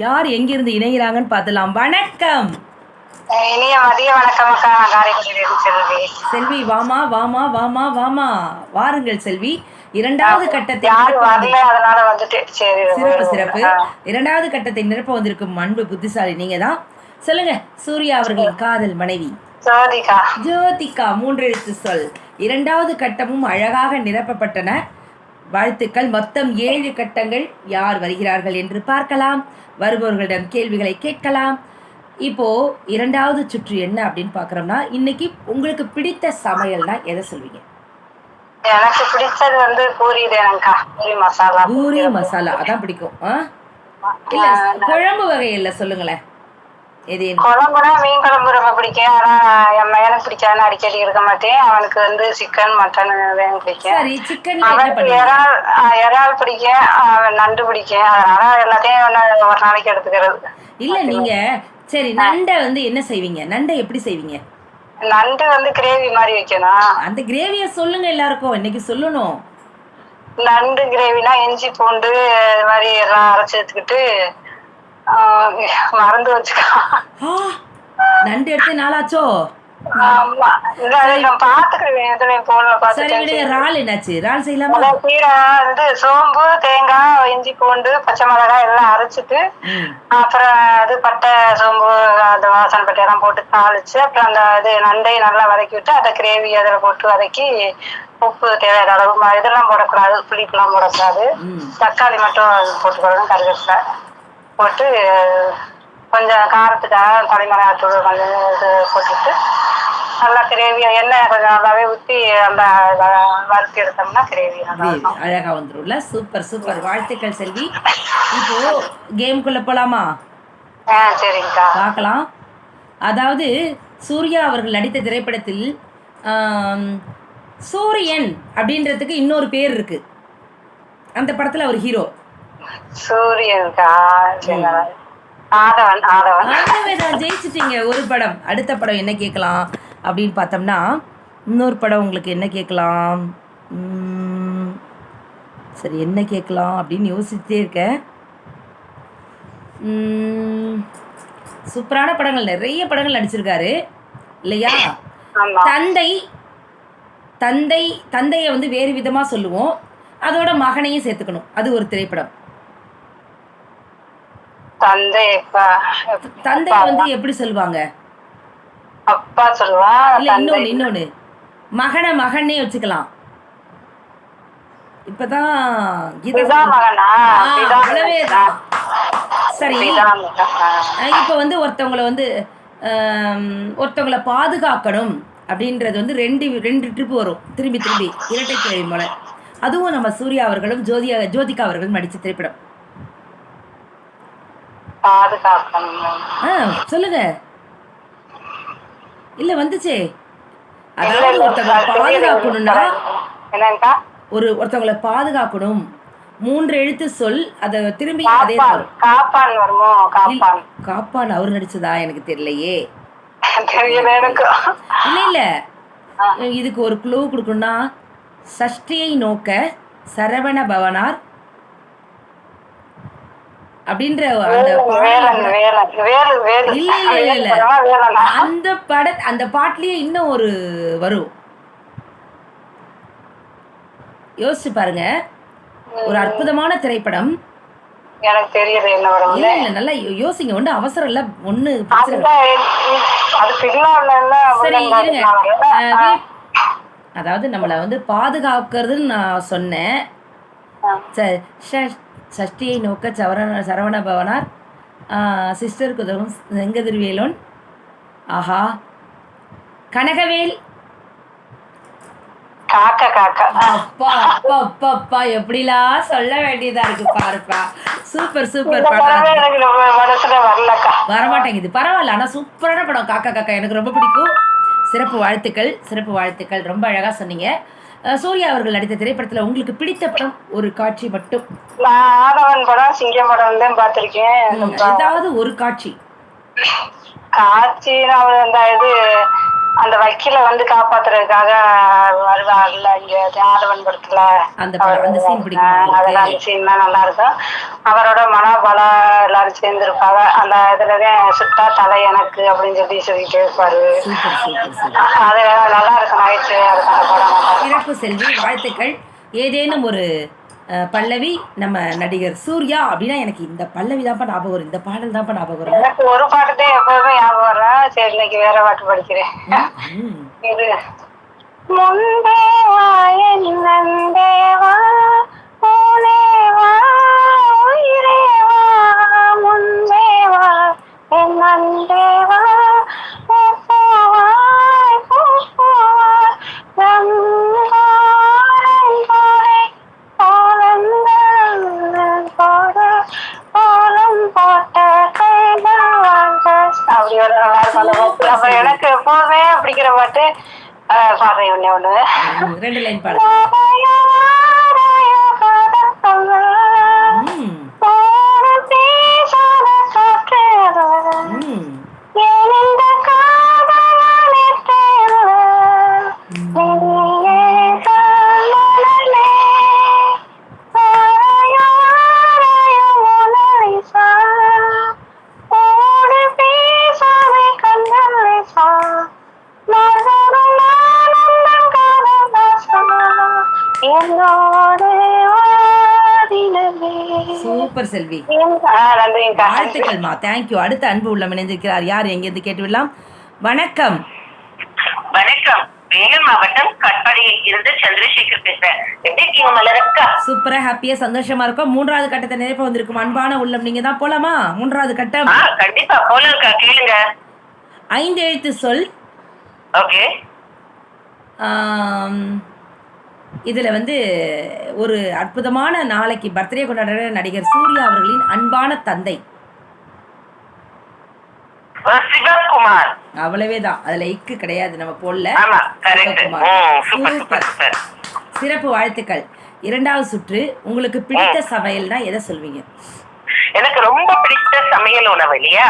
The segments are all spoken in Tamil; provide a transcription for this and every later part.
யார் எங்கிருந்து இணைகிறாங்கன்னு பார்த்துலாம் வணக்கம். இனிய மதிய வணக்கம் செல்வி. செல்வி வாமா வாமா வாமா வாமா. வாருங்கள் செல்வி. இரண்டாவது கட்டத்தை சிறப்பு சிறப்பு. இரண்டாவது கட்டத்தை நிரப்ப வந்திருக்கும் அன்பு புத்திசாலி நீங்க தான் சொல்லுங்க சூர்யா அவர்களின் காதல் மனைவி. ஜோதிகா. ஜோதிகா மூன்று எழுத்து சொல். இரண்டாவது கட்டமும் அழகாக நிரப்பப்பட்டன. வாழ்த்துக்கள். மொத்தம் ஏழு கட்டங்கள் யார் வருகிறார்கள் என்று பார்க்கலாம். வருபவர்களிடம் கேள்விகளை கேட்கலாம். இப்போ இரண்டாவது சுற்று என்ன அப்படின்னு பார்க்குறோம்னா இன்னைக்கு உங்களுக்கு பிடித்த சமையல்னா எதை சொல்வீங்க? எனக்கு பிடிச்சது வந்து பூரி பூரி மசாலா. பூரி மசாலா அதான் பிடிக்கும். ஆ? இல்ல குழம்பு வகையில சொல்லுங்களேன். எது? குழம்புனா மீன் குழம்பு ரொம்ப பிடிக்கும். ஆனா என் மகனுக்கு பிடிக்காதுன்னு அடிக்கடி இருக்க மாட்டேன். அவனுக்கு வந்து சிக்கன் மட்டன் வேணும் பிடிக்கும். அவனுக்கு இறால் இறால் நண்டு பிடிக்கும். அதனால எல்லாத்தையும் ஒரு நாளைக்கு எடுத்துக்கிறது. இல்ல நீங்க சரி நண்டை வந்து என்ன செய்வீங்க? நண்டை எப்படி செய்வீங்க? நண்டு வந்து கிரேவி மாதிரி வைக்கணும். அந்த கிரேவிய சொல்லுங்க எல்லாருக்கும். இன்னைக்கு சொல்லணும். நண்டு கிரேவினா இஞ்சி பூண்டு இது மாதிரி எல்லாம் அரைச்சி எடுத்துக்கிட்டு மறந்து வச்சுக்கோ. நண்டு எடுத்து நாளாச்சோ? சோம்பு தேங்காய் இஞ்சி பூண்டு பச்சை மிளகாய் எல்லாம் அரைச்சிட்டு அப்புறம் அது பட்டை சோம்பு அந்த வாசனை பட்டை எல்லாம் போட்டு தாளிச்சு அப்புறம் அந்த இது நண்டையை நல்லா வதக்கி விட்டு அதை கிரேவி அதில் போட்டு வதக்கி உப்பு தேவையான அளவு இதெல்லாம் போடக்கூடாது புளிப்பெல்லாம் போடக்கூடாது. தக்காளி மட்டும் போட்டுக்கணும் கருவேப்பிலை போட்டு கொஞ்சம் காரத்துக்காக தலைமிளகாத்தூள் கொஞ்சம் இது போட்டுட்டு நல்லா கிரேவி எண்ணெய் கொஞ்சம் நல்லாவே ஊற்றி அந்த வறுத்து எடுத்தோம்னா கிரேவி நல்லா கிரேவி இருக்கும். அழகா வந்துரும்ல? Super super. வாழ்த்துக்கள் செல்வி. இப்போ கேம்குள்ள போலாமா? ஆ சரிங்கக்கா பார்க்கலாம். அதாவது சூர்யா அவர்கள் நடித்த திரைப்படத்தில் சூரியன் அப்படின்றதுக்கு இன்னொரு பேர் இருக்கு. அந்த படத்துல அவர் ஹீரோ சூரியன்க்கா. ஆதவன் ஆதவன். ஜெயிச்சிட்டீங்க. ஒரு படம். அடுத்த படம் என்ன கேட்கலாம் அப்படின்னு பார்த்தோம்னா இன்னொரு படம் உங்களுக்கு என்ன கேட்கலாம்? சரி என்ன கேட்கலாம் அப்படின்னு யோசிச்சுட்டே இருக்கேன். உம், சூப்பரான படங்கள். நிறைய படங்கள் நடிச்சிருக்காரு. இல்லையா? தந்தை தந்தை தந்தையை வந்து வேறு விதமாக சொல்லுவோம். அதோட மகனையும் சேர்த்துக்கணும். அது ஒரு திரைப்படம். தந்தை வந்து எப்படி சொல்லுவாங்க? அப்பா சொல்லுவா இல்ல இன்னொன்னு இன்னொன்னு. மகனை மகனே வச்சுக்கலாம். இப்பதான். சரி. இப்ப வந்து ஒருத்தவங்கள வந்து ஒருத்தவங்கள பாதுகாக்கணும் அப்படின்றது வந்து ரெண்டு ரெண்டு ட்ரிப் வரும். திரும்பி திரும்பி இரட்டை கேள்வி போல அதுவும் நம்ம சூர்யா அவர்களும் ஜோதியா ஜோதிகா அவர்களும் நடிச்ச திரைப்படம். ஆ சொல்லுங்க. இல்ல வந்துச்சே. அதாவது ஒருத்தவங்களை. பாதுகாக்கணும்னா ஒரு ஒருத்தவங்களை பாதுகாக்கணும். மூன்று எழுத்து சொல் அதை திரும்பி அதே காப்பான் வரும்? காப்பான். காப்பான் அவர் நடிச்சதா? எனக்கு தெரியலையே. இல்ல இல்ல. இதுக்கு ஒரு க்ளூ கொடுக்கணும்னா சஷ்டியை நோக்க சரவண பவனார் அப்படின்ற அந்த இல்ல இல்ல இல்ல. இல்ல வேலன் வேலனா அந்த பட அந்த பாட்டுலயே இன்னும் ஒரு வரும். யோசிச்சு பாருங்க. ஒரு அற்புதமான திரைப்படம். எனக்கு தெரியல என்ன வரும் இல்ல இல்ல நல்லா யோசிங்க. ஒண்ணு அவசரம் இல்ல. ஒண்ணு சரி இருங்க. அதாவது நம்மளை வந்து பாதுகாக்கிறதுன்னு நான் சொன்னேன். ச- ஷ- சஷ்டியை நோக்க சவரண சரவண பவனார் சிஸ்டருக்கு உதவும் செங்கதிர்வேலோன். ஆஹா. கனகவேல். காக்க காக்க. அப்பா அப்பா அப்பா அப்பா. எப்படிலாம் சொல்ல வேண்டியதா இருக்கு பாருப்பா. சூப்பர் சூப்பர் படம். வரமாட்டேங்குது. பரவாயில்ல ஆனா சூப்பரான படம். காக்கா காக்கா. எனக்கு ரொம்ப பிடிக்கும். சிறப்பு வாழ்த்துக்கள் சிறப்பு வாழ்த்துக்கள். ரொம்ப அழகா சொன்னீங்க. சூர்யா அவர்கள் நடித்த திரைப்படத்துல உங்களுக்கு பிடித்த படம் ஒரு காட்சி மட்டும். ஆதவன் படம் சிங்கம் படம் தான் பார்த்திருக்கேன். ஏதாவது ஒரு காட்சி. காட்சி அந்த இது அந்த வக்கீல வந்து காப்பாத்துறதுக்காக வருவார்ல இங்க ஆதவன் படத்துல? அதெல்லாம் சீன் நல்லா இருக்கும். அவரோட மனோபலம் எல்லாரும் சேர்ந்திருப்பாங்க. அந்த இதுலதான் சுட்டா தலை எனக்கு அப்படின்னு சொல்லி சொல்லிட்டே இருப்பாரு. அது நல்லா இருக்கும். நகைச்சுவையா இருக்கும். சிறப்பு செல்வி வாழ்த்துக்கள். ஏதேனும் ஒரு பல்லவி நம்ம நடிகர் சூர்யா அப்படின்னா எனக்கு இந்த பல்லவி தான்ப்பா ஞாபகம் வரும். இந்த பாடல் தான்ப்பா ஞாபகம் வரும். எனக்கு ஒரு பாட்டு தான் எப்பவுமே ஞாபகம் வரும் சரி இன்னைக்கு வேற பாட்டு படிக்கிறேன். இது முந்தேவா என் நந்தேவா பூனேவா உயிரேவா வாழ்த்துக்கள்மா. தேங்க்யூ அடுத்த அன்பு உள்ளம் இணைந்திருக்கிறார். யார் எங்கிருந்து கேட்டு விடலாம் வணக்கம். வணக்கம். வேலூர் மாவட்டம் கட்பாடியில் இருந்து சந்திரசேகர் பேசுறேன். எப்படி இருக்கீங்க மலரக்கா? சூப்பரா ஹாப்பியா சந்தோஷமா இருக்கும். மூன்றாவது கட்டத்தை நிறைப்ப வந்திருக்கும் அன்பான உள்ளம். நீங்க தான் போலாமா? மூன்றாவது கட்டம். கண்டிப்பா. போலங்கா கேளுங்க. ஐந்து எழுத்து சொல். ஓகே. ஆம், இதுல வந்து ஒரு அற்புதமான நாளைக்கு பர்த்டே கொண்டாடுற நடிகர் சூர்யா அவர்களின் அன்பான தந்தை. சிவகுமார். அவ்வளவே தான் அதுல இக்கு கிடையாது நம்ம போடல. சிவகுமார். சிறப்பு வாழ்த்துக்கள். இரண்டாவது சுற்று உங்களுக்கு பிடித்த சமையல்னா எதை சொல்வீங்க? எனக்கு ரொம்ப பிடித்த சமையல் உணவு இல்லையா?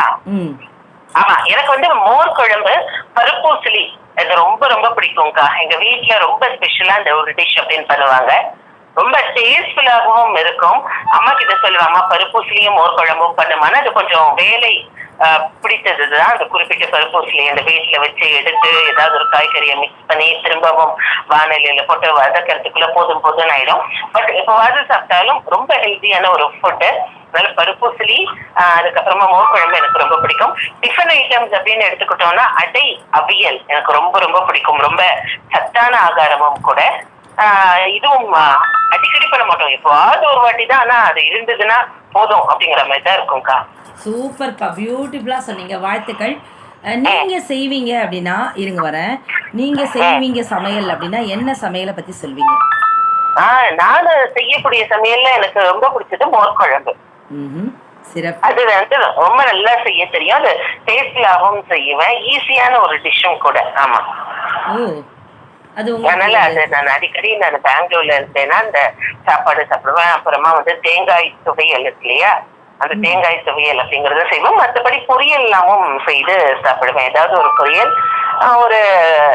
ஆமா எனக்கு வந்து மோர் குழம்பு பருப்பூசலி இது ரொம்ப ரொம்ப பிடிக்கும்க்கா. எங்க வீட்டுல ரொம்ப ஸ்பெஷலா இந்த ஒரு டிஷ் அப்படின்னு பண்ணுவாங்க. ரொம்ப டேஸ்ட்ஃபுல்லாகவும் இருக்கும். அம்மா கிட்ட சொல்லுவாங்க பருப்பூசிலையும் மோர் குழம்பும் பண்ணுமானா அது கொஞ்சம் வேலை ஆஹ், பிடித்ததுதான். அந்த குறிப்பிட்ட பருப்பூசிலி அந்த வீட்டில் வச்சு எடுத்து ஏதாவது ஒரு காய்கறியை மிக்ஸ் பண்ணி திரும்பவும் வானிலையில போட்டு வதக்கிறதுக்குள்ள போதும் போதும் ஆயிடும். பட் எப்பவாவது சாப்பிட்டாலும் ரொம்ப ஹெல்த்தியான ஒரு ஃபுட்டு அதனால பருப்பூசலி ஆஹ், அதுக்கப்புறமா மோர் குழம்பு எனக்கு ரொம்ப பிடிக்கும். டிஃபன் ஐட்டம்ஸ் அப்படின்னு எடுத்துக்கிட்டோம்னா அடை அவியல் எனக்கு ரொம்ப ரொம்ப பிடிக்கும். ரொம்ப சத்தான ஆகாரமும் கூட. இதுவும் அடிக்கடி பண்ண மாட்டோம். எப்போவாவது ஒரு வாட்டி தான் ஆனா அது இருந்ததுன்னா போதும் அப்படிங்கிற மாதிரி தான் இருக்கும்க்கா சூப்பர்ப்பா பியூட்டிஃபுல்லா சொன்னீங்க. வாழ்த்துக்கள். நீங்க செய்வீங்க அப்படின்னா இருங்க வரேன். நீங்க செய்வீங்க சமையல் அப்படின்னா என்ன சமையலை பத்தி சொல்வீங்க? ஆஹ் நான் செய்யக்கூடிய சமையல்ல எனக்கு ரொம்ப பிடிச்சது மோர் குழம்பு. அது வந்து ரொம்ப நல்லா செய்ய தெரியும். அது டேஸ்ட்லாகவும் செய்வேன். ஈஸியான ஒரு டிஷ்ஷும் கூட. ஆமா. அதனால அது நான் அடிக்கடி நான் பெங்களூர்ல இருந்தேன்னா அந்த சாப்பாடு சாப்பிடுவேன். அப்புறமா வந்து தேங்காய் துவையல் இருக்கு இல்லையா? அந்த தேங்காய் துவையல் அப்படிங்கறத செய்வேன். மற்றபடி பொரியல் எல்லாமும் செய்து சாப்பிடுவேன். ஏதாவது ஒரு பொரியல் ஒரு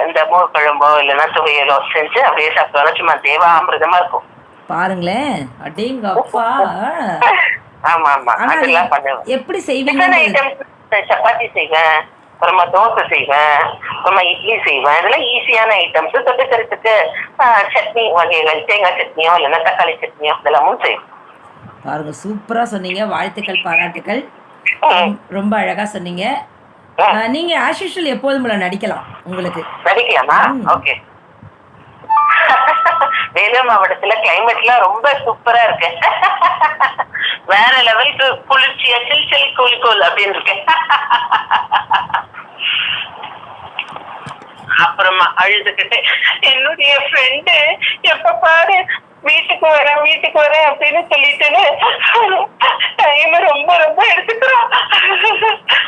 இந்த மோர் குழம்போ இல்லைன்னா துவையலோ செஞ்சு அப்படியே சாப்பிடுவேன். சும்மா தேவாமிர்தமா இருக்கும். பாருங்களேன். அடேங்க அப்பா ஆமா ஆமா. அதெல்லாம் பண்ணுவேன் எப்படி செய்வீங்க? சப்பாத்தி செய்வேன் அப்புறமா தோசை செய்வேன் அப்புறமா இட்லி செய்வேன். இதெல்லாம் ஈஸியான ஐட்டம்ஸ் தொட்டுக்கிறதுக்கு சட்னி வகைகள் தேங்காய் சட்னியோ இல்லைன்னா தக்காளி சட்னியோ இதெல்லாமும் செய்வேன். பாருங்க சூப்பரா சொன்னீங்க. வாழ்த்துக்கள் பாராட்டுக்கள். ம். ரொம்ப- அழகா சொன்னீங்க. நீங்க ஆஸ் யூஷுவல் எப்போதும் போல நடிக்கலாம் உங்களுக்கு. நடிக்கலாமா. ஓகே. வேலூர் மாவட்டத்துல கிளைமேட்லாம் ரொம்ப சூப்பரா இருக்கு. வேற லெவலுக்கு குளிர்ச்சியா சில் சில் கூல் கூல் அப்படின்னு இருக்கு. அப்புறமா அழுதுகிட்டு என்னுடைய ஃப்ரெண்டு எப்ப பாரு வீட்டுக்கு வரேன் வீட்டுக்கு வரேன் அப்படின்னு சொல்லிட்டு டைம் ரொம்ப ரொம்ப எடுத்துக்கிறான்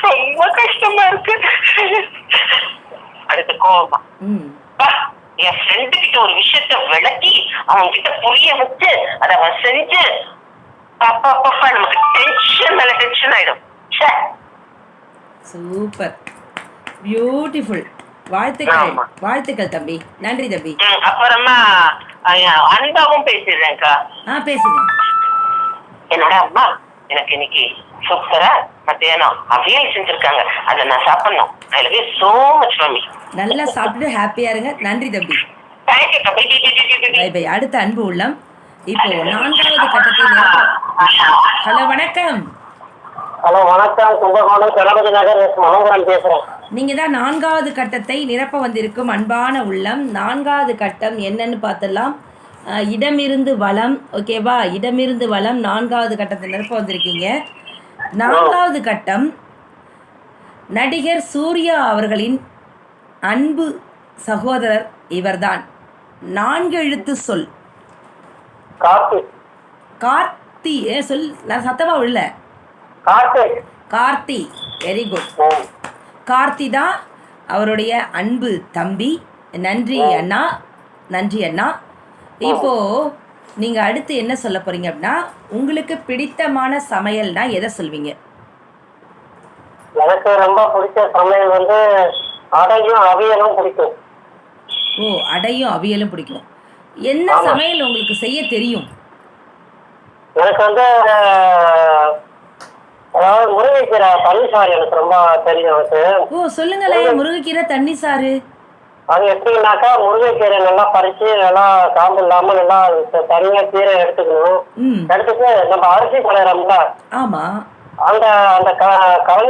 ரொம்ப கஷ்டமா இருக்கு அடுத்து கோவமா ம் அப்பா, என் ஃப்ரெண்டு கிட்ட ஒரு விஷயத்த அவன் கிட்ட புரிய வச்சு அதை அவன் செஞ்சு அப்பா அப்பா நமக்கு டென்ஷன் மேல டென்ஷன் ஆயிடும். சூப்பர் பியூட்டிஃபுல் வாழ்த்துக்கள். வாழ்த்துக்கள் தம்பி. நன்றி தம்பி. அப்புறமா அன்பாவும் பேசிடுறேன்க்கா. ஆ பேசுங்க. என்னோட அம்மா எனக்கு இன்னைக்கு சூப்பரா மத்தியானம் அவியல் செஞ்சிருக்காங்க. அதை நான் சாப்பிடணும். I love you so much mummy நல்லா சாப்பிட்டு ஹாப்பியா இருங்க. நன்றி தம்பி. அடுத்த அன்பு உள்ளம். இப்போ நான்காவது கட்டத்தை நிரப்ப ஹலோ வணக்கம். ஹலோ வணக்கம். கும்பகோணம் கணபதி நகர் மனோகரன் பேசுறேன். நீங்க தான் நான்காவது கட்டத்தை நிரப்ப வந்திருக்கும் அன்பான உள்ளம். நான்காவது கட்டம் என்னன்னு பார்த்துடலாம். அஹ், இடமிருந்து வளம் ஓகேவா இடமிருந்து வளம் நான்காவது கட்டத்தை நிரப்ப வந்திருக்கீங்க. நான்காவது கட்டம் நடிகர் சூர்யா அவர்களின் அன்பு சகோதரர் இவர்தான். நான்கு எழுத்து சொல். கார்த்தி. ஏ சொல். நான் சத்தமா உள்ள கார்த்தி. வெரி குட் கார்த்தி தான் அவருடைய அன்பு தம்பி. நன்றி அண்ணா. நன்றி அண்ணா. இப்போ நீங்க அடுத்து என்ன சொல்ல போறீங்க அப்படின்னா உங்களுக்கு பிடித்தமான சமையல்னா எதை சொல்வீங்க? எனக்கு ரொம்ப பிடிச்ச சமையல் வந்து அடையும் அவியலும் பிடிக்கும். ஓ அடையும் அவியலும் பிடிக்கும். என்ன சமையல் உங்களுக்கு செய்ய தெரியும்? எனக்கு வந்து அதாவது முருங்கைக்கீரை பழனிசாரி எனக்கு ரொம்ப தெரியும் எனக்கு. ஓ சொல்லுங்களேன் முருங்கைக்கீரை தண்ணி சாறு அது எப்படின்னாக்கா முருங்கைக்கீரை நல்லா பறிச்சு நல்லா காம்பு இல்லாம நல்லா தனியா கீரை எடுத்துக்கணும். எடுத்துட்டு நம்ம அரிசி கலையிறோம்ல ஆமா. அந்த அந்த க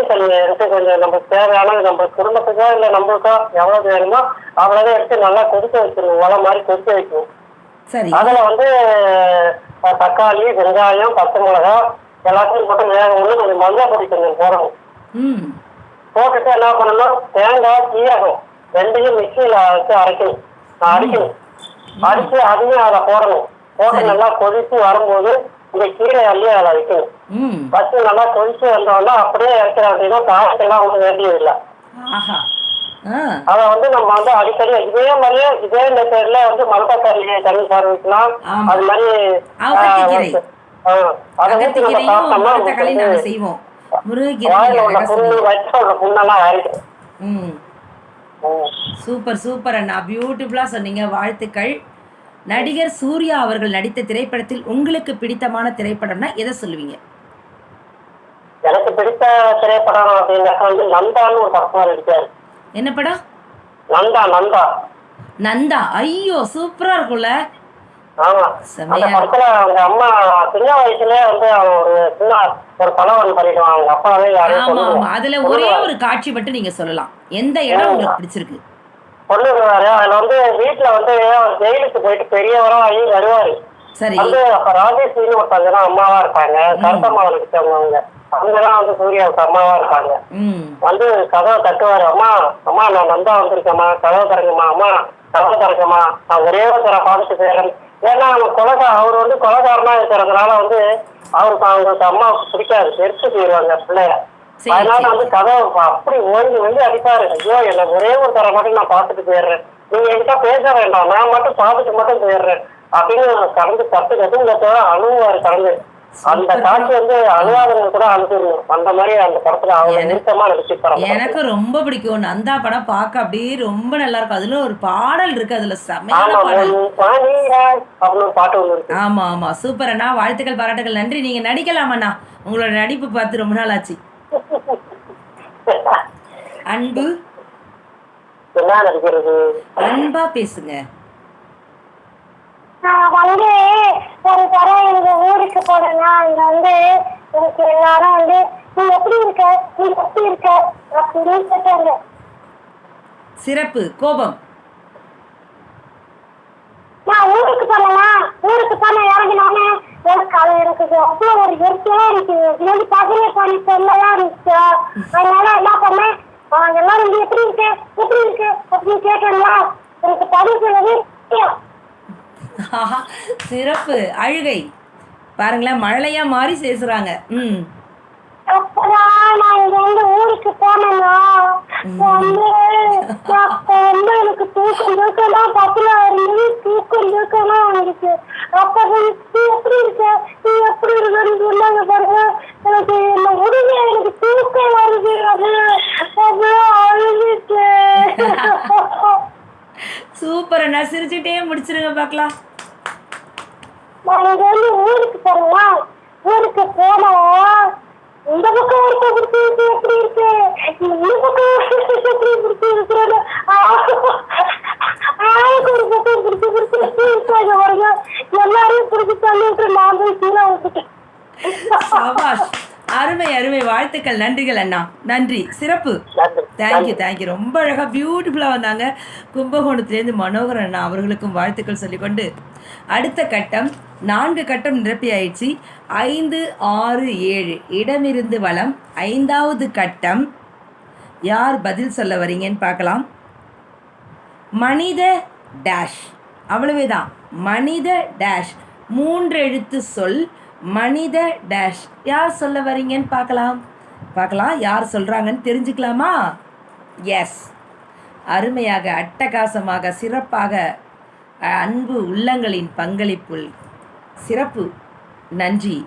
தண்ணியை எடுத்து கொஞ்சம் நமக்கு தேவையான நம்ம குடும்பத்துக்கோ இல்லை நம்மளுக்கோ எவ்வளவு வேணுமோ அவ்வளவு எடுத்து நல்லா கொதிக்க வைக்கணும் உலை மாதிரி கொதிக்க வைக்கணும் அதுல வந்து தக்காளி வெங்காயம் பச்சை மிளகாய் எல்லாத்தையும் போட்டு வேக ஒன்று கொஞ்சம் மஞ்சள் பொடி கொஞ்சம் போடணும். போட்டுட்டு என்ன பண்ணணும் தேங்காய் சீரகம் ரெண்டையும் மிக்சியில வச்சு அரைக்கணும். அரைக்கணும் அரைச்சு அதையும் அதில் போடணும். போட்டு. நல்லா கொதிச்சு வரும்போது இந்த கீரை அள்ளி அதில் வைக்கணும். ம். வச்சு நல்லா கொதிச்சு வந்தோம்னா அப்படியே இறக்கிற அப்படின்னா காய்ச்சலாம் ஒன்றும் வேண்டியதில்லை ஆஹா. ஆ. அதை வந்து நம்ம வந்து அடிக்கடி இதே மாதிரியே இதே மெத்தட்ல வந்து மரத்தக்காளி தண்ணி சாறு வைக்கலாம் ஆமா. அது மாதிரி அதை சூப்பர் சூப்பர் அண்ணா. பியூட்டிஃபுல்லாக சொன்னீங்க. வாழ்த்துக்கள். நடிகர் சூர்யா அவர்கள் நடித்த திரைப்படத்தில் உங்களுக்கு பிடித்தமான திரைப்படம்னா எதை சொல்லுவீங்க? எனக்கு பிடித்த திரைப்படம் அப்படின்னாக்கா வந்து நந்தான்னு ஒரு படம் இருக்காரு என்ன படம்? நந்தா நந்தா. நந்தா. ஐயோ சூப்பரா இருக்கும்ல. ஆமா. அந்த செமையா படத்துல அவங்க அம்மா சின்ன வயசுலயே வந்து ஒரு சின்ன ஒரு அவங்க அப்பாவே அதுல ஒரே ஒரு காட்சி மட்டும் நீங்க சொல்லலாம். எந்த இடம் உங்களுக்கு பிடிச்சிருக்கு? சொல்லுவாரு அதுல வந்து வீட்டுல வந்து அவர் ஜெயிலுக்கு போயிட்டு பெரியவரா ஆகி வருவாரு. வந்து அப்ப ராஜேஸ்வரின்னு ஒருத்தவங்க தான் அம்மாவா இருப்பாங்க கருத்தம்மா நடிச்சவங்க அவங்க அவங்கதான் வந்து சூர்யாவுக்கு அம்மாவா இருப்பாங்க வந்து கதவை தட்டுவாரு. அம்மா அம்மா நான் நந்தா வந்திருக்கேம்மா. கதவை திறங்கம்மா. அம்மா கதவை திறக்கம்மா நான் ஒரே ஒரு தர பார்த்துட்டு போயிடுறேன். ஏன்னா அவங்க கொலகா அவர் வந்து கொலகாரனா இருக்கிறதுனால வந்து அவருக்கு அவங்களுக்கு அம்மாவுக்கு பிடிக்காது. எடுத்து போயிடுவாங்க பிள்ளைய. அதனால. வந்து கதவை அப்படி ஓய்ந்து வந்து அடிப்பாரு. ஐயோ என்ன ஒரே ஒரு தர மட்டும் நான் பார்த்துட்டு போயிடுறேன். நீங்க என்கிட்ட பேச வேண்டாம். நான் மட்டும் பார்த்துட்டு மட்டும் போயிடுறேன். அப்படின்னு கடந்து பத்து கட்டுங்க அழுவாரு கடந்து. அந்த. காட்சி வந்து அழுவாதவங்க கூட அழுதுருணும் அந்த மாதிரி அந்த படத்துல அவங்க நிறுத்தமா நடிச்சிருப்பாங்க எனக்கு ரொம்ப பிடிக்கும். நந்தா படம் பார்க்க அப்படியே ரொம்ப நல்லா இருக்கும். அதுல ஒரு பாடல் இருக்கு. அதுல செமையான ஆமா பாடல். பாட்டு இருக்கு. ஆமா ஆமா. சூப்பர் அண்ணா. வாழ்த்துக்கள் பாராட்டுகள் நன்றி. நீங்க நடிக்கலாம் அண்ணா. உங்களோட நடிப்பு பார்த்து ரொம்ப நாள் ஆச்சு. அன்பு. என்ன நடிக்கிறது? அன்பா பேசுங்க. நான் வந்து ஒரு தரம் எங்க ஊருக்கு போனேன்னா அங்க வந்து எனக்கு எல்லாரும் வந்து நீ எப்படி இருக்க? நீ எப்படி இருக்க? அப்படின்னு கேட்டாங்க. சிறப்பு. கோபம். நான் ஊருக்கு போனேன்னா ஊருக்கு போன இறங்கினோடனே அது எனக்கு அவ்வளோ ஒரு இயற்கையா இருக்கு இது வந்து பகலே பண்ணி சொல்லலாம் இருந்துச்சு அதனால என்ன பண்ணேன்? எல்லாரும் நீ எப்படி இருக்க? எப்படி இருக்கு? அப்படின்னு கேட்டேன்னா எனக்கு பதில். ஆஹா, சிறப்பு. அழுகை. பாருங்களேன் மழலையா மாறி பேசுறாங்க ம். நான் இங்க இருந்து ஊருக்கு போனேன்னா வந்து நான் அப்ப வந்து எனக்கு தூக்கம் தூக்கமா பத்துல இருந்து தூக்கம் தூக்கமா வந்துச்சு அப்ப நீ எப்படி இருக்க? நீ எப்படி இருக்கன்னு சொன்னாங்க பாருங்க. எனக்கு இந்த முடிஞ்ச எனக்கு தூக்கம் வருது. அது அது அழுதுச்சு சிரிச்சுட்டே முடிச்சிருங்க பார்க்கலாம். நான் இங்க வந்து ஊருக்கு போறேன்னா ஊருக்கு போனா இந்த பக்கம் பிடிச்சி இருக்கு எப்படி இருக்கு. இந்த பக்கம் எப்படி பிடிச்சி இருக்கிறது. ஆளுக்கு ஒரு பக்கம் பிடிச்சி பிடிச்சி இருக்காங்க பாருங்க எல்லாரையும் பிடிச்சி தள்ளிட்டு நான் போய் விட்டுட்டேன் அருமை அருமை. வாழ்த்துக்கள். நன்றிகள் அண்ணா. நன்றி. சிறப்பு. தேங்க்யூ தேங்க்யூ ரொம்ப அழகாக பியூட்டிஃபுல்லாக வந்தாங்க. கும்பகோணத்துலேருந்து மனோகரன் அண்ணா அவர்களுக்கும் வாழ்த்துக்கள் சொல்லிக்கொண்டு அடுத்த கட்டம் நான்கு கட்டம் நிரப்பியாயிடுச்சு. ஐந்து ஆறு ஏழு. இடமிருந்து வளம் ஐந்தாவது கட்டம். யார் பதில் சொல்ல வரீங்கன்னு பார்க்கலாம். மனித டேஷ். அவ்வளவே தான் மனித டேஷ். மூன்று எழுத்து சொல் மனித டேஷ். யார் சொல்ல வரீங்கன்னு பார்க்கலாம். பார்க்கலாம். யார் சொல்கிறாங்கன்னு தெரிஞ்சுக்கலாமா? எஸ். அருமையாக அட்டகாசமாக சிறப்பாக அன்பு உள்ளங்களின் பங்களிப்பு சிறப்பு. நன்றி.